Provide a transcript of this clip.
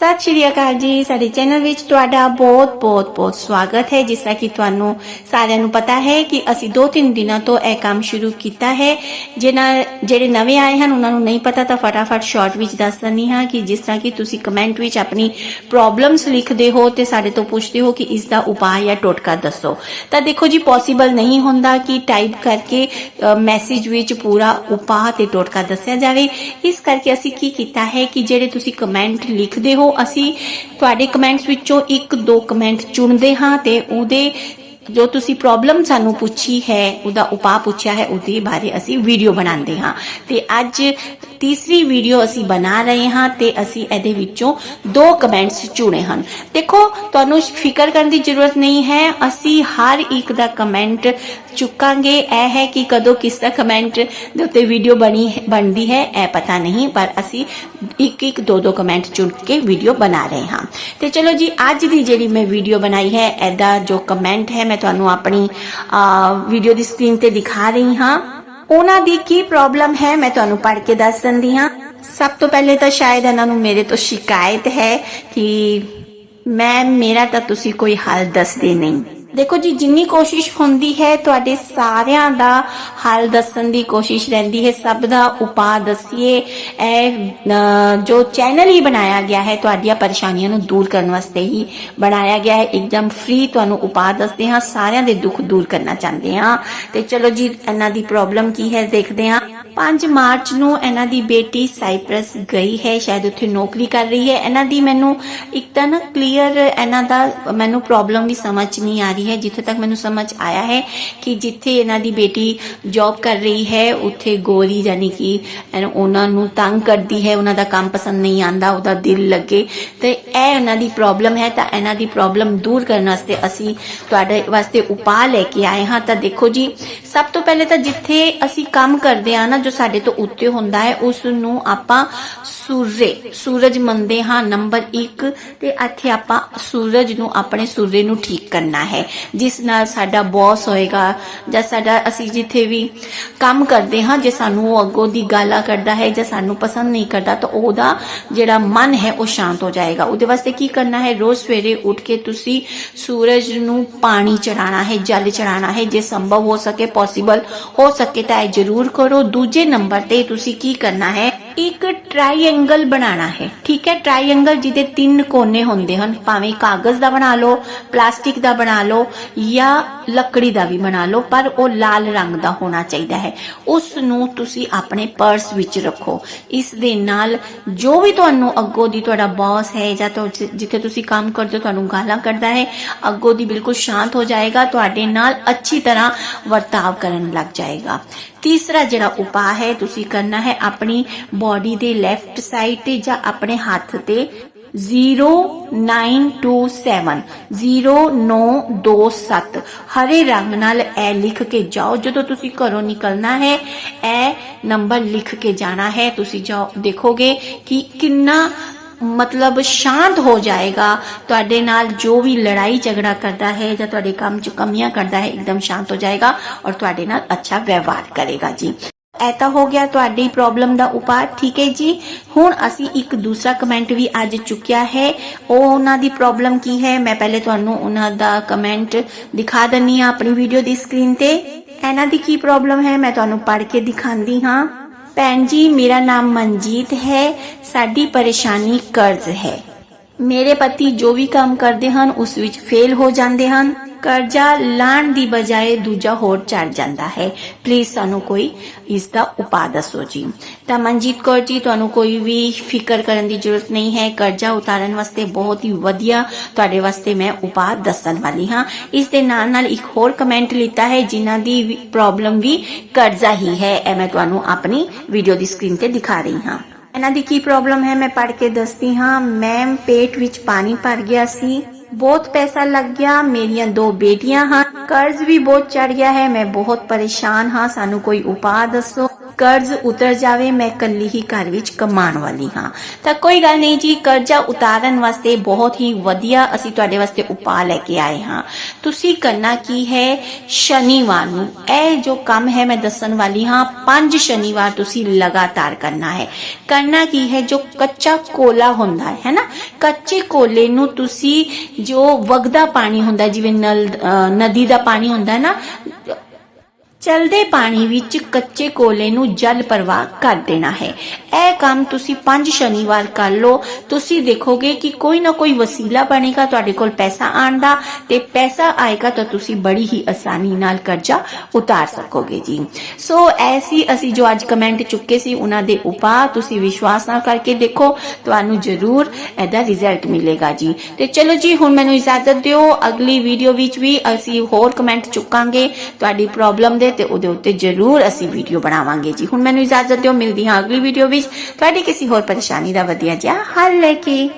ਸਤਿ ਸ਼੍ਰੀ ਅਕਾਲ ਜੀ। ਸਾਡੇ ਚੈਨਲ ਵਿੱਚ ਤੁਹਾਡਾ ਬਹੁਤ-ਬਹੁਤ ਬਹੁਤ ਸਵਾਗਤ ਹੈ। ਜਿਸ ਤਰ੍ਹਾਂ ਕਿ ਤੁਹਾਨੂੰ ਸਾਰਿਆਂ ਨੂੰ ਪਤਾ ਹੈ ਕਿ ਅਸੀਂ 2-3 ਦਿਨਾਂ ਤੋਂ ਇਹ ਕੰਮ ਸ਼ੁਰੂ ਕੀਤਾ ਹੈ। ਜਿਨ੍ਹਾਂ ਜਿਹੜੇ ਨਵੇਂ ਆਏ ਹਨ, ਉਹਨਾਂ ਨੂੰ ਨਹੀਂ ਪਤਾ, ਤਾਂ ਫਟਾਫਟ ਸ਼ਾਰਟ ਵਿੱਚ ਦੱਸ ਦਿੰਦੀ ਹਾਂ ਕਿ ਜਿਸ ਤਰ੍ਹਾਂ ਕਿ ਤੁਸੀਂ ਕਮੈਂਟ ਵਿੱਚ ਆਪਣੀ ਪ੍ਰੋਬਲਮਸ ਲਿਖਦੇ ਹੋ ਤੇ ਸਾਡੇ ਤੋਂ ਪੁੱਛਦੇ ਹੋ ਕਿ ਇਸ ਦਾ ਉਪਾਅ ਜਾਂ ਟੋਟਕਾ ਦੱਸੋ। ਤਾਂ ਦੇਖੋ ਜੀ ਪੋਸੀਬਲ ਨਹੀਂ ਹੁੰਦਾ ਕਿ ਟਾਈਪ ਕਰਕੇ ਮੈਸੇਜ ਵਿੱਚ ਪੂਰਾ ਉਪਾਅ ਤੇ ਟੋਟਕਾ ਦੱਸਿਆ ਜਾਵੇ। ਇਸ ਕਰਕੇ ਅਸੀਂ ਕੀ ਕੀਤਾ ਹੈ ਕਿ ਜਿਹੜੇ ਤੁਸੀਂ ਕਮੈਂਟ ਲਿਖਦੇ ਹੋ ਅਸੀਂ ਤੁਹਾਡੇ ਕਮੈਂਟਸ ਵਿੱਚੋਂ ਇੱਕ ਦੋ ਕਮੈਂਟ ਚੁਣਦੇ ਹਾਂ ਤੇ ਉਹਦੇ ਜੋ ਤੁਸੀਂ ਪ੍ਰੋਬਲਮ ਸਾਨੂੰ ਪੁੱਛੀ ਹੈ, ਉਹਦਾ ਉਪਾਅ ਪੁੱਛਿਆ ਹੈ, ਉਹਦੇ ਬਾਰੇ ਅਸੀਂ ਵੀਡੀਓ ਬਣਾਉਂਦੇ ਹਾਂ। ਤੇ ਅੱਜ ਤੀਸਰੀ ਵੀਡੀਓ ਅਸੀਂ ਬਣਾ ਰਹੇ ਹਾਂ ਤੇ ਅਸੀਂ ਇਹਦੇ ਵਿੱਚੋਂ ਦੋ ਕਮੈਂਟਸ ਚੁਣੇ ਹਨ। ਦੇਖੋ, ਤੁਹਾਨੂੰ ਫਿਕਰ ਕਰਨ ਦੀ ਜ਼ਰੂਰਤ ਨਹੀਂ ਹੈ, ਅਸੀਂ ਹਰ ਇੱਕ ਦਾ ਕਮੈਂਟ ਚੁੱਕਾਂਗੇ। ਇਹ ਹੈ ਕਿ ਕਦੋਂ ਕਿਸ ਦਾ ਕਮੈਂਟ ਦੇ ਉੱਤੇ ਵੀਡੀਓ ਬਣੀ ਬਣਦੀ ਹੈ, ਇਹ ਪਤਾ ਨਹੀਂ, ਪਰ ਅਸੀਂ ਇੱਕ ਇੱਕ ਦੋ ਦੋ ਕਮੈਂਟ ਚੁਣ ਕੇ ਵੀਡੀਓ ਬਣਾ ਰਹੇ ਹਾਂ। ਤੇ ਚਲੋ ਜੀ, ਅੱਜ ਦੀ ਜਿਹੜੀ ਮੈਂ ਵੀਡੀਓ ਬਣਾਈ ਹੈ, ਇਹਦਾ ਜੋ ਕਮੈਂਟ ਹੈ, ਮੈਂ ਤੁਹਾਨੂੰ ਆਪਣੀ ਵੀਡੀਓ ਦੀ ਸਕਰੀਨ ਤੇ ਦਿਖਾ ਰਹੀ ਹਾਂ। ਉਹਨਾਂ ਦੀ ਕੀ ਪ੍ਰੋਬਲਮ ਹੈ, ਮੈਂ ਤੁਹਾਨੂੰ ਪੜ੍ਹ ਕੇ ਦੱਸ ਦਿੰਦੀ ਹਾਂ। ਸਭ ਤੋਂ ਪਹਿਲੇ ਤਾਂ ਸ਼ਾਇਦ ਇਹਨਾਂ ਨੂੰ ਮੇਰੇ ਤੋਂ ਸ਼ਿਕਾਇਤ ਹੈ ਕਿ ਮੈਂ, ਮੇਰਾ ਤਾਂ ਤੁਸੀਂ ਕੋਈ ਹੱਲ ਦੱਸਦੇ ਨਹੀਂ। ਦੇਖੋ ਜੀ, ਜਿੰਨੀ ਕੋਸ਼ਿਸ਼ ਹੁੰਦੀ ਹੈ, ਤੁਹਾਡੇ ਸਾਰਿਆਂ ਦਾ ਹੱਲ ਦੱਸਣ ਦੀ ਕੋਸ਼ਿਸ਼ ਰਹਿੰਦੀ ਹੈ। ਸਭ ਦਾ ਉਪਾਅ ਦਸੀਏ। ਇਹ ਜੋ ਚੈਨਲ ਹੀ ਬਣਾਇਆ ਗਿਆ ਹੈ, ਤੁਹਾਡੀਆਂ ਪਰੇਸ਼ਾਨੀਆਂ ਨੂੰ ਦੂਰ ਕਰਨ ਵਾਸਤੇ ਹੀ ਬਣਾਇਆ ਗਿਆ ਹੈ। ਇੱਕਦਮ ਫ੍ਰੀ ਤੁਹਾਨੂੰ ਉਪਾਅ ਦੱਸਦੇ ਹਾਂ। ਸਾਰਿਆਂ ਦੇ ਦੁੱਖ ਦੂਰ ਕਰਨਾ ਚਾਹੁੰਦੇ ਹਾਂ। ਤੇ ਚਲੋ ਜੀ, ਇਹਨਾਂ ਦੀ ਪ੍ਰੋਬਲਮ ਕੀ ਹੈ, ਦੇਖਦੇ ਹਾਂ। 5 ਮਾਰਚ ਨੂੰ ਇਹਨਾਂ ਦੀ ਬੇਟੀ ਸਾਈਪ੍ਰਸ ਗਈ ਹੈ, ਸ਼ਾਇਦ ਉੱਥੇ ਨੌਕਰੀ ਕਰ ਰਹੀ ਹੈ। ਇਹਨਾਂ ਦੀ ਮੈਨੂੰ ਇੱਕ ਤਾਂ ਨਾ ਕਲੀਅਰ ਇਹਨਾਂ ਦਾ ਮੈਨੂੰ ਪ੍ਰੋਬਲਮ ਵੀ ਸਮਝ ਨਹੀਂ ਆ ਰਹੀ ਹੈ। ਜਿੱਥੇ ਤੱਕ ਮੈਨੂੰ ਸਮਝ ਆਇਆ ਹੈ ਕਿ ਜਿੱਥੇ ਇਹਨਾਂ ਦੀ ਬੇਟੀ ਜੌਬ ਕਰ ਰਹੀ ਹੈ, ਉੱਥੇ ਗੋਰੀ ਯਾਨੀ ਕਿ ਉਹਨਾਂ ਨੂੰ ਤੰਗ ਕਰਦੀ ਹੈ, ਉਹਨਾਂ ਦਾ ਕੰਮ ਪਸੰਦ ਨਹੀਂ ਆਂਦਾ ਉਹਦਾ ਦਿਲ ਲੱਗੇ। ਤੇ ਇਹ ਉਹਨਾਂ ਦੀ ਪ੍ਰੋਬਲਮ ਹੈ, ਤਾਂ ਇਹਨਾਂ ਦੀ ਪ੍ਰੋਬਲਮ ਦੂਰ ਕਰਨ ਵਾਸਤੇ ਅਸੀਂ ਤੁਹਾਡੇ ਵਾਸਤੇ ਉਪਾਅ ਲੈ ਕੇ ਆਏ ਹਾਂ। ਤਾਂ ਦੇਖੋ ਜੀ, ਸਭ ਤੋਂ ਪਹਿਲੇ ਤਾਂ ਜਿੱਥੇ ਅਸੀਂ ਕੰਮ ਕਰਦੇ ਆ ਨਾ ਜੋ ਸਾਡੇ ਤੋਂ ਉੱਤੇ ਹੁੰਦਾ ਹੈ ਉਸ ਨੂੰ ਆਪਾਂ ਸੂਰਜ ਸੂਰਜ ਮੰਨਦੇ ਹਾਂ, ਨੰਬਰ 1 ਤੇ ਇੱਥੇ ਆਪਾਂ ਸੂਰਜ ਨੂੰ ਆਪਣੇ ਸੂਰਜ ਨੂੰ ਠੀਕ ਕਰਨਾ ਹੈ। ਜਿਸ ਨਾਲ ਸਾਡਾ ਬੌਸ ਹੋਏਗਾ ਜਾਂ ਸਾਡਾ ਅਸੀਂ ਜਿੱਥੇ ਵੀ ਕੰਮ ਕਰਦੇ ਹਾਂ, ਜੇ ਸਾਨੂੰ ਉਹ ਅੱਗੋਂ ਦੀ ਗਾਲਾਂ ਕਰਦਾ ਹੈ ਜਾਂ ਸਾਨੂੰ ਪਸੰਦ ਨਹੀਂ ਕਰਦਾ, ਤਾਂ ਉਹਦਾ ਜਿਹੜਾ ਮਨ ਹੈ, ਉਹ ਸ਼ਾਂਤ ਹੋ ਜਾਏਗਾ। ਉਹਦੇ ਵਾਸਤੇ ਕੀ ਕਰਨਾ ਹੈ? ਰੋਜ਼ ਸਵੇਰੇ ਉੱਠ ਕੇ ਤੁਸੀਂ ਸੂਰਜ ਨੂੰ ਪਾਣੀ ਚੜਾਣਾ ਹੈ, ਜਲ ਚੜਾਣਾ ਹੈ। ਜੇ ਸੰਭਵ ਹੋ ਸਕੇ ਪੋਸੀਬਲ ਹੋ ਸਕੇ, ਤਾਂ ਇਹ ਜ਼ਰੂਰ ਕਰੋ। ਦੂਜੇ ਨੰਬਰ ਤੇ ਤੁਸੀਂ ਕੀ ਕਰਨਾ ਹੈ? ਇੱਕ ਟ੍ਰਾਈਐਂਗਲ ਬਣਾਉਣਾ ਹੈ। ਠੀਕ ਹੈ? ਟ੍ਰਾਈਐਂਗਲ ਜਿਹਦੇ ਤਿੰਨ ਕੋਨੇ ਹੁੰਦੇ ਹਨ। ਭਾਵੇਂ ਕਾਗਜ਼ ਦਾ ਬਣਾ ਲਓ, ਪਲਾਸਟਿਕ ਦਾ ਬਣਾ ਲਓ ਜਾਂ ਲੱਕੜੀ ਦਾ ਵੀ ਬਣਾ ਲਓ, ਪਰ ਉਹ ਲਾਲ ਰੰਗ ਦਾ ਹੋਣਾ ਚਾਹੀਦਾ ਹੈ। ਉਸ ਨੂੰ ਤੁਸੀਂ ਆਪਣੇ ਪਰਸ ਵਿੱਚ ਰੱਖੋ। ਇਸ ਦੇ ਨਾਲ ਜੋ ਵੀ ਤੁਹਾਨੂੰ ਅੱਗੋਂ ਦੀ ਤੁਹਾਡਾ ਬੌਸ ਹੈ ਜਾਂ ਜਿੱਥੇ ਤੁਸੀਂ ਕੰਮ ਕਰਦੇ ਹੋ, ਤੁਹਾਨੂੰ ਗਾਲਾਂ ਕੱਢਦਾ ਹੈ, ਅੱਗੋਂ ਦੀ ਬਿਲਕੁਲ ਸ਼ਾਂਤ ਹੋ ਜਾਏਗਾ, ਤੁਹਾਡੇ ਨਾਲ ਅੱਛੀ ਤਰ੍ਹਾਂ ਵਰਤਾਵ ਕਰਨ ਲੱਗ ਜਾਏਗਾ। ਤੀਸਰਾ ਜਿਹੜਾ ਉਪਾਅ ਹੈ, ਤੁਸੀਂ ਕਰਨਾ ਹੈ ਆਪਣੀ ਬਾਡੀ ਦੇ ਲੈਫਟ ਸਾਈਡ ਤੇ ਜਾਂ ਆਪਣੇ ਹੱਥ ਤੇ 0927 0927 ਹਰੇ ਰੰਗ ਨਾਲ ਇਹ ਲਿਖ ਕੇ ਜਾਓ, ਜਦੋਂ ਤੁਸੀਂ ਘਰੋਂ ਨਿਕਲਣਾ ਹੈ, ਇਹ ਨੰਬਰ ਲਿਖ ਕੇ ਜਾਣਾ ਹੈ। ਤੁਸੀਂ ਜਾਓ, ਦੇਖੋਗੇ ਕਿ ਕਿੰਨਾ ਮਤਲਬ ਸ਼ਾਂਤ ਹੋ ਜਾਏਗਾ। ਤੁਹਾਡੇ ਨਾਲ ਜੋ ਵੀ ਲੜਾਈ ਝਗੜਾ ਕਰਦਾ ਹੈ ਜਾਂ ਤੁਹਾਡੇ ਕੰਮ 'ਚ ਕਮੀਆਂ ਕਰਦਾ ਹੈ, ਇੱਕਦਮ ਸ਼ਾਂਤ ਹੋ ਜਾਏਗਾ ਔਰ ਤੁਹਾਡੇ ਨਾਲ ਅੱਛਾ ਵਿਵਹਾਰ ਕਰੇਗਾ ਜੀ। ਇਹ ਤਾਂ ਹੋ ਗਿਆ ਤੁਹਾਡੀ ਪ੍ਰੋਬਲਮ ਦਾ ਉਪਾਅ, ਠੀਕ ਹੈ ਜੀ। ਹੁਣ ਅਸੀਂ ਇੱਕ ਦੂਸਰਾ ਕਮੈਂਟ ਵੀ ਅੱਜ ਚੁੱਕਿਆ ਹੈ। ਉਹ ਉਹਨਾਂ ਦੀ ਪ੍ਰੋਬਲਮ ਕੀ ਹੈ? ਮੈਂ ਪਹਿਲੇ ਤੁਹਾਨੂੰ ਉਹਨਾਂ ਦਾ ਕਮੈਂਟ ਦਿਖਾ ਦਿੰਨੀ ਆ ਆਪਣੀ ਵੀਡੀਓ ਦੀ ਸਕਰੀਨ ਤੇ। ਇਹਨਾਂ ਦੀ ਕੀ ਪ੍ਰੋਬਲਮ ਹੈ? ਮੈਂ ਤੁਹਾਨੂੰ ਪੜ੍ਹ ਕੇ ਦਿਖਾਉਂਦੀ ਹਾਂ। ਭੈਣ ਜੀ, ਮੇਰਾ ਨਾਮ ਮਨਜੀਤ ਹੈ। ਸਾਡੀ ਪਰੇਸ਼ਾਨੀ ਕਰਜ਼ ਹੈ। ਮੇਰੇ ਪਤੀ ਜੋ ਵੀ ਕੰਮ ਕਰਦੇ ਹਨ, ਉਸ ਵਿੱਚ ਫੇਲ ਹੋ ਜਾਂਦੇ ਹਨ। ਕਰਜ਼ਾ ਲਾਣ ਦੀ ਬਜਾਏ ਦੂਜਾ ਹੋਰ ਚੜ ਜਾਂਦਾ ਹੈ। ਪਲੀਜ਼ ਸਾਨੂੰ ਕੋਈ ਇਸ ਦਾ ਉਪਾਅ ਦੱਸੋ ਜੀ। ਤਾਂ ਮਨਜੀਤ ਕੌਰ ਜੀ, ਤੁਹਾਨੂੰ ਕੋਈ ਵੀ ਫਿਕਰ ਕਰਨ ਦੀ ਜ਼ਰੂਰਤ ਨਹੀਂ ਹੈ। ਕਰਜ਼ਾ ਉਤਾਰਨ ਵਾਸਤੇ ਬਹੁਤ ਹੀ ਵਧੀਆ ਤੁਹਾਡੇ ਵਾਸਤੇ ਮੈਂ ਉਪਾਅ ਦੱਸਣ ਵਾਲੀ ਹਾਂ। ਇਸ ਦੇ ਨਾਲ ਨਾਲ ਇੱਕ ਹੋਰ ਕਮੈਂਟ ਲਿੱਤਾ ਹੈ, ਜਿਨ੍ਹਾਂ ਦੀ ਪ੍ਰੋਬਲਮ ਵੀ ਕਰਜ਼ਾ ਹੀ ਹੈ। ਇਹ ਮੈਂ ਤੁਹਾਨੂੰ ਆਪਣੀ ਵੀਡੀਓ ਦੀ ਸਕਰੀਨ ਤੇ ਦਿਖਾ ਰਹੀ ਹਾਂ। ਇਹਨਾਂ ਦੀ ਕੀ ਪ੍ਰੋਬਲਮ ਹੈ? ਮੈਂ ਪੜ੍ਹ ਕੇ ਦੱਸਦੀ ਹਾਂ। ਮੈਮ ਪੇਟ ਵਿੱਚ ਪਾਣੀ ਭਰ ਗਿਆ ਸੀ। ਬਹੁਤ ਪੈਸਾ ਲੱਗ ਗਿਆ, ਮੇਰੀਆਂ ਦੋ ਬੇਟੀਆਂ ਹਨ, ਕਰਜ਼ ਵੀ ਬਹੁਤ ਚੜ ਗਿਆ ਹੈ, ਮੈਂ ਬਹੁਤ ਪਰੇਸ਼ਾਨ ਹਾਂ, ਸਾਨੂੰ ਕੋਈ ਉਪਾਅ ਦੱਸੋ। ਕਰਜ਼ ਉਤਰ ਜਾਵੇ, ਮੈਂ ਕੱਲੀ ਹੀ ਘਰ ਵਿੱਚ ਕਮਾਉਣ ਵਾਲੀ ਹਾਂ। ਤਾਂ ਕੋਈ ਗੱਲ ਨਹੀਂ ਜੀ, ਕਰਜ਼ਾ ਉਤਾਰਨ ਵਾਸਤੇ ਬਹੁਤ ਹੀ ਵਧੀਆ ਅਸੀਂ ਤੁਹਾਡੇ ਵਾਸਤੇ ਉਪਾਅ ਲੈ ਕੇ ਆਏ ਹਾਂ। ਤੁਸੀਂ ਕਰਨਾ ਕੀ ਹੈ? ਸ਼ਨੀਵਾਰ ਨੂੰ। ਇਹ ਜੋ ਕੰਮ ਹੈ, ਮੈਂ ਦੱਸਣ ਵਾਲੀ ਹਾਂ, ਪੰਜ ਸ਼ਨੀਵਾਰ ਤੁਸੀਂ ਲਗਾਤਾਰ ਕਰਨਾ ਹੈ। ਕਰਨਾ ਕੀ ਹੈ? ਜੋ ਕੱਚਾ ਕੋਲਾ ਹੁੰਦਾ ਹੈ ਹੈ ਨਾ? ਕੱਚੇ ਕੋਲੇ ਨੂੰ ਤੁਸੀਂ ਜੋ ਵਗਦਾ ਪਾਣੀ ਹੁੰਦਾ, ਜਿਵੇਂ ਨਲ ਨਦੀ ਦਾ ਪਾਣੀ ਹੁੰਦਾ ਹੈ ਨਾ ਚਲਦੇ ਪਾਣੀ ਵਿੱਚ ਕੱਚੇ ਕੋਲੇ ਨੂੰ ਜਲ ਪ੍ਰਵਾਹ ਕਰ ਦੇਣਾ ਹੈ। ਇਹ ਕੰਮ ਤੁਸੀਂ ਪੰਜ ਸ਼ਨੀਵਾਰ ਕਰ ਲਓ। ਤੁਸੀਂ ਦੇਖੋਗੇ ਕਿ ਕੋਈ ਨਾ ਕੋਈ ਵਸੀਲਾ ਬਣੇਗਾ ਤੁਹਾਡੇ ਕੋਲ ਪੈਸਾ ਆਉਣ ਦਾ ਤੇ ਪੈਸਾ ਆਏਗਾ ਤਾਂ ਤੁਸੀਂ ਬੜੀ ਹੀ ਆਸਾਨੀ ਨਾਲ ਕਰਜ਼ਾ ਉਤਾਰ ਸਕੋਗੇ ਜੀ। ਸੋ ਐਸੀ ਅਸੀਂ ਜੋ ਅੱਜ ਕਮੈਂਟ ਚੁੱਕੇ ਸੀ ਉਹਨਾਂ ਦੇ ਉਪਾਅ ਤੁਸੀਂ ਵਿਸ਼ਵਾਸ ਨਾਲ ਕਰਕੇ ਦੇਖੋ। ਤੁਹਾਨੂੰ ਜ਼ਰੂਰ ਇਹਦਾ ਰਿਜ਼ਲਟ ਮਿਲੇਗਾ ਜੀ। ਤੇ ਚਲੋ ਜੀ, ਹੁਣ ਮੈਨੂੰ ਇਜਾਜ਼ਤ ਦਿਓ। ਅਗਲੀ ਵੀਡੀਓ ਵਿੱਚ ਵੀ ਅਸੀਂ ਹੋਰ ਕਮੈਂਟ ਚੁੱਕਾਂਗੇ ਤੁਹਾਡੀ ਪ੍ਰੋਬਲਮ ਦੇ ਤੇ ਉਹਦੇ ਉੱਤੇ ਜ਼ਰੂਰ ਅਸੀਂ ਵੀਡੀਓ ਬਣਾਵਾਂਗੇ ਜੀ। ਹੁਣ ਮੈਨੂੰ ਇਜਾਜ਼ਤ ਦਿਓ। ਮਿਲਦੀ ਹਾਂ ਅਗਲੀ ਵੀਡੀਓ ਵਿੱਚ। ਤੁਹਾਡੀ ਕਿਸੇ ਹੋਰ ਪਰੇਸ਼ਾਨੀ ਦਾ ਵਧੀਆ ਜਿਹਾ ਹੱਲ ਲੈ ਕੇ।